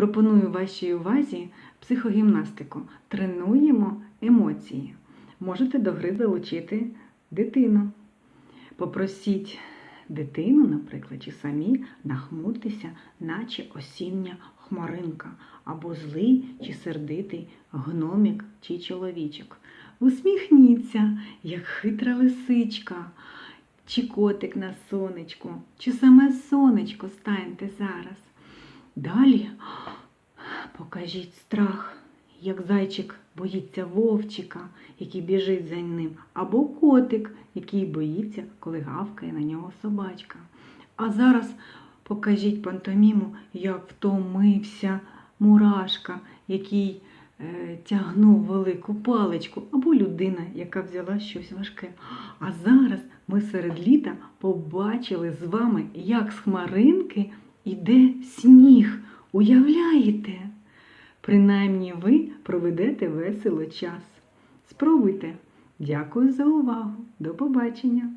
Пропоную вашій увазі психогімнастику. Тренуємо емоції. Можете до гри залучити дитину. Попросіть дитину, наприклад, чи самі нахмуртеся, наче осіння хмаринка, або злий чи сердитий гномік чи чоловічок. Усміхніться, як хитра лисичка, чи котик на сонечку, чи саме сонечко станьте зараз. Далі покажіть страх, як зайчик боїться вовчика, який біжить за ним, або котик, який боїться, коли гавкає на нього собачка. А зараз покажіть пантоміму, як втомився мурашка, який е, тягнув велику паличку, або людина, яка взяла щось важке. А зараз ми серед літа побачили з вами, як з хмаринки іде сніг. Уявляєте? Принаймні ви проведете весело час. Спробуйте. Дякую за увагу. До побачення!